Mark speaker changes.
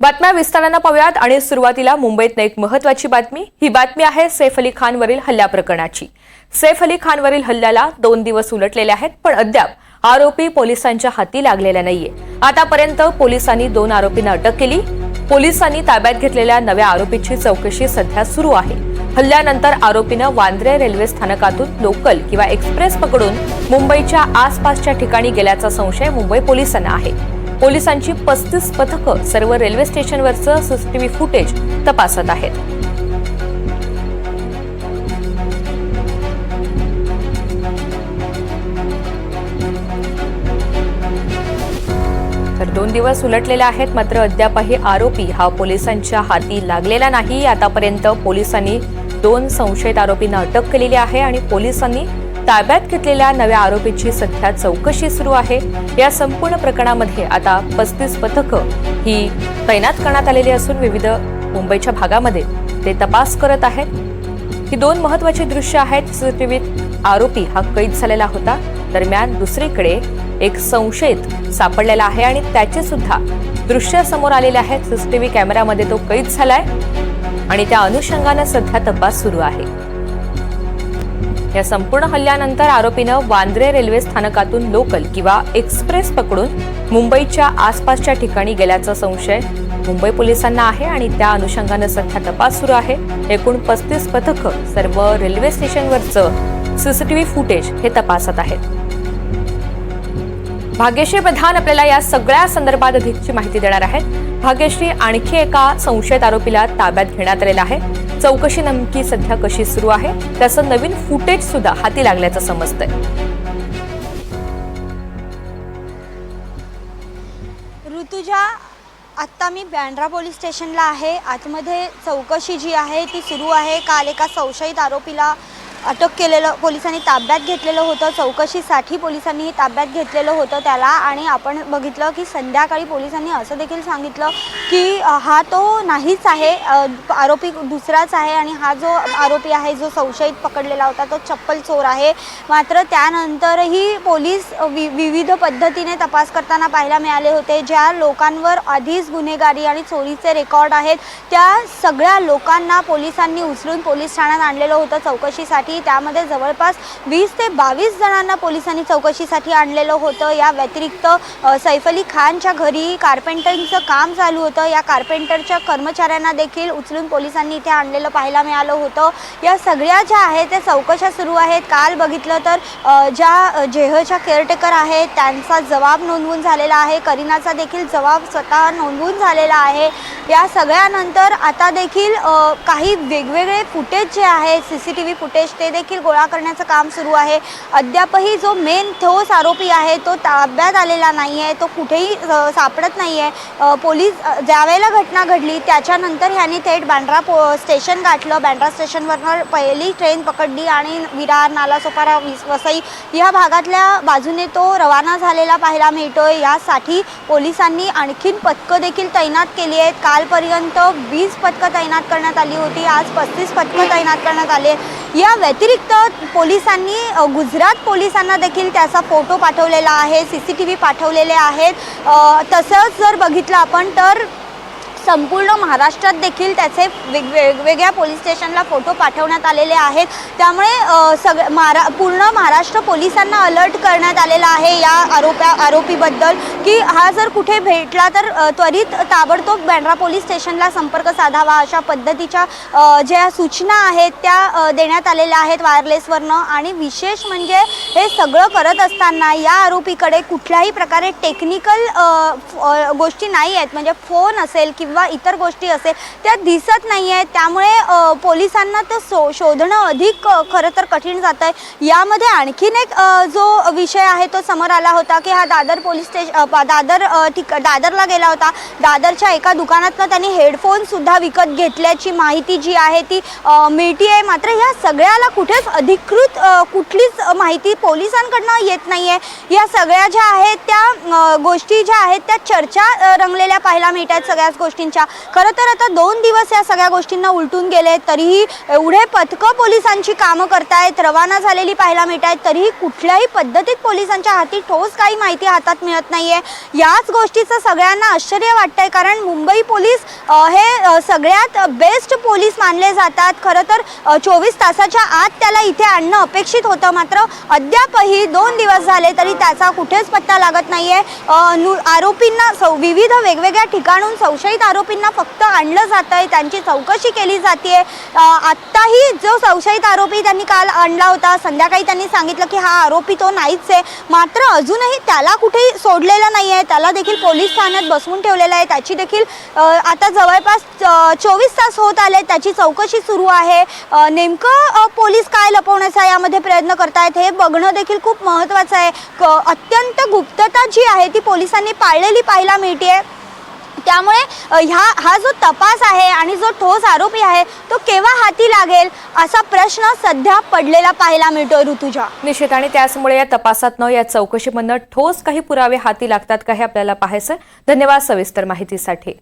Speaker 1: बातम्या विस्तारानं पाहूयात आणि सुरुवातीला मुंबईत एक महत्वाची बातमी. ही बातमी आहे सैफ अली खानवरील हल्ल्या प्रकरणाची. सैफ अली खानवरील हल्ल्याला दोन दिवस उलटलेले आहेत पण अद्याप आरोपी पोलिसांच्या हाती लागलेला नाहीये. आतापर्यंत पोलिसांनी दोन आरोपींना अटक केली. पोलिसांनी ताब्यात घेतलेल्या नव्या आरोपीची चौकशी सध्या सुरू आहे. हल्ल्यानंतर आरोपीनं वांद्रे रेल्वे स्थानकातून लोकल किंवा एक्सप्रेस पकडून मुंबईच्या आसपासच्या ठिकाणी गेल्याचा संशय मुंबई पोलिसांना आहे. पोलिसांची पस्तीस पथकं सर्व रेल्वे स्टेशनवरचं सीसीटीव्ही फुटेज तपासत आहेत. तर दोन दिवस उलटलेले आहेत मात्र अद्यापही आरोपी हा पोलिसांच्या हाती लागलेला नाही. आतापर्यंत पोलिसांनी दोन संशयित आरोपींना अटक केलेली आहे आणि पोलिसांनी ताब्यात घेतलेल्या नव्या आरोपीची सध्या चौकशी सुरू आहे. या संपूर्ण प्रकरणामध्ये आता पस्तीस पथकं ही तैनात करण्यात आलेली असून विविध मुंबईच्या भागामध्ये ते तपास करत आहेत. ही दोन महत्वाची दृश्य आहेत. सीसीटीव्हीत आरोपी हा कैद झालेला होता. दरम्यान दुसरीकडे एक संशयित सापडलेला आहे आणि त्याचे सुद्धा दृश्य समोर आलेले आहेत. सीसीटीव्ही कॅमेऱ्यामध्ये तो कैद झालाय आणि त्या अनुषंगानं सध्या तपास सुरू आहे. या संपूर्ण हल्ल्यानंतर आरोपीनं वांद्रे रेल्वे स्थानकातून लोकल किंवा एक्सप्रेस पकडून मुंबईच्या आसपासच्या ठिकाणी गेल्याचा संशय मुंबई पोलिसांना आहे आणि त्या अनुषंगानं सध्या तपास सुरू आहे. एकूण पस्तीस पथकं सर्व रेल्वे स्टेशनवरचं सीसीटीव्ही फुटेज हे तपासत आहेत. भाग्यश्री प्रधान आपल्याला या सगळ्या संदर्भात अधिकची माहिती देणार आहेत. भाग्यश्री आणखी एका संशयित आरोपीला ताब्यात घेण्यात आलेला आहे. चौकशी नेमकी सध्या कशी सुरू आहे? त्याचं नवीन फुटेज सुद्धा हाती लागल्याचं समजतंय.
Speaker 2: ऋतुजा आत्ता मी बँड्रा पोलीस स्टेशनला आहे. आतमध्ये चौकशी जी आहे ती सुरू आहे. काल एका संशयित आरोपीला अटक केलेलं पोलिसांनी ताब्यात घेतलेलं होतं. चौकशीसाठी पोलिसांनी ताब्यात घेतलेलं होतं त्याला आणि आपण बघितलं की संध्याकाळी पोलिसांनी असं देखील सांगितलं की हा तो नाहीच आहे. आरोपी दुसराच आहे आणि हा जो आरोपी आहे जो संशयित पकडलेला होता तो चप्पल चोर आहे. मात्र त्यानंतरही पोलीस वि विविध पद्धतीने तपास करताना पाहायला मिळाले होते. ज्या लोकांवर आधीच गुन्हेगारी आणि चोरीचे रेकॉर्ड आहेत त्या सगळ्या लोकांना पोलिसांनी उचलून पोलीस ठाण्यात आणलेलं होतं. चौकशीसाठी त्यामध्ये जवळपास वीस ते बावीस जणांना पोलिसांनी चौकशीसाठी आणलेलं होतं. या व्यतिरिक्त सैफ अली खानच्या घरी कार्पेंटरिंगचं काम चालू होतं. या कार्पेंटरच्या कर्मचाऱ्यांना देखील उचलून पोलिसांनी इथे आणलेलं पाहायला मिळालं होतं. या सगळ्या ज्या आहेत त्या चौकशा सुरू आहेत. काल बघितलं तर ज्या जेहच्या केअरटेकर आहेत त्यांचा जबाब नोंदवून झालेला आहे. करीनाचा देखील जबाब स्वतः नोंदवून झालेला आहे. या सगळ्यानंतर आता देखील काही वेगवेगळे फुटेज जे आहे C C T V footage ते देखील गोळा करण्याचं काम सुरू आहे. अद्यापही जो मेन ठोस आरोपी आहे तो ताब्यात आलेला नाही आहे तो कुठेही सापडत नाही आहे पोलीस ज्यावेळेला घटना घडली त्याच्यानंतर ह्यांनी थेट बँड्रा पो स्टेशन गाठलं. बँड्रा स्टेशनवरनं पहिली ट्रेन पकडली आणि विरार नालासोपारा विस वसई या भागातल्या बाजूने तो रवाना झालेला पाहायला मिळतोय. यासाठी पोलिसांनी आणखीन पथकं देखील तैनात केली आहेत. कालपर्यंत वीस पथकं तैनात करण्यात आली होती. आज पस्तीस पथकं तैनात करण्यात आली. या व्यतिरिक्त पोलिसांनी गुजरात पोलिसांना देखील त्याचा फोटो पाठवलेला आहे सी सी टी व्ही पाठवलेले आहेत. तसंच जर बघितलं आपण तर संपूर्ण महाराष्ट्रात देखील त्याचे वेग वेगवेगळ्या पोलीस स्टेशनला फोटो पाठवण्यात आलेले आहेत. त्यामुळे सग महारा पूर्ण महाराष्ट्र पोलिसांना अलर्ट करण्यात आलेला आहे या आरोप्या आरोपीबद्दल की हा जर कुठे भेटला तर त्वरित ताबडतोब बँड्रा पोलीस स्टेशनला संपर्क साधावा अशा पद्धतीच्या ज्या सूचना आहेत त्या देण्यात आलेल्या आहेत वायरलेसवरनं आणि विशेष म्हणजे हे सगळं करत असताना या आरोपीकडे कुठल्याही प्रकारे टेक्निकल गोष्टी नाही आहेत. म्हणजे फोन असेल किंवा किंवा इतर गोष्टी असेल त्या दिसत नाही आहेत त्यामुळे पोलिसांना ते सो शोधणं अधिक खरं तर कठीण जातं आहे यामध्ये आणखीन एक जो विषय आहे तो समोर आला होता की हा दादर पोलीस स्टेशन दादर ठिक दादरला गेला होता. दादरच्या एका दुकानातनं त्यांनी हेडफोनसुद्धा विकत घेतल्याची माहिती जी आहे ती मिळती आहे मात्र या सगळ्याला कुठेच अधिकृत कुठलीच माहिती पोलिसांकडनं येत नाही आहे या सगळ्या ज्या आहेत त्या गोष्टी ज्या आहेत त्या चर्चा रंगलेल्या पाहायला मिळतात सगळ्याच गोष्टी. गोष्टींच्या. खरं तर आता दोन दिवस या सगळ्या गोष्टींना उलटून गेले तरीही एवढे पथकं पोलिसांची कामं करतायत रवाना झालेली पाहायला मिळत आहेत तरीही कुठल्याही पद्धतीत पोलिसांच्या हाती ठोस काही माहिती हातात मिळत नाहीये. याच गोष्टीचं सगळ्यांना आश्चर्य वाटतंय कारण मुंबई पोलीस हे सगळ्यात बेस्ट पोलीस मानले जातात. खरं तर चोवीस तासाच्या आत त्याला इथे आणणं अपेक्षित होतं मात्र अद्यापही दोन दिवस झाले तरी त्याचा कुठेच पत्ता लागत नाहीये. आरोपींना सौ विविध वेगवेगळ्या ठिकाणून संशयित आरोपींना फक्त आणलं जात आहे त्यांची चौकशी केली जाते आत्ताही जो संशयित आरोपी त्यांनी काल आणला होता संध्याकाळी त्यांनी सांगितलं की हा आरोपी तो नाहीच आहे. मात्र अजूनही त्याला कुठेही सोडलेला नाही आहे त्याला देखील पोलीस ठाण्यात बसवून ठेवलेलं आहे. त्याची देखील आता जवळपास चोवीस तास होत आले त्याची चौकशी सुरू आहे. नेमकं पोलीस काय लपवण्याचा यामध्ये प्रयत्न करतायत हे बघणं देखील खूप महत्त्वाचं आहे. क- अत्यंत गुप्तता जी आहे ती पोलिसांनी पाळलेली पाहायला मिळते त्यामुळे ह्या हा जो तपास आहे आणि जो ठोस आरोपी आहे तो केव्हा हाती लागेल असा प्रश्न सध्या पडलेला पाहायला मिळतो ऋतुजा.
Speaker 1: निश्चित. आणि त्याचमुळे या तपासातनं या चौकशीमधनं ठोस काही पुरावे हाती लागतात का हे आपल्याला पाहायचं धन्यवाद सविस्तर माहितीसाठी.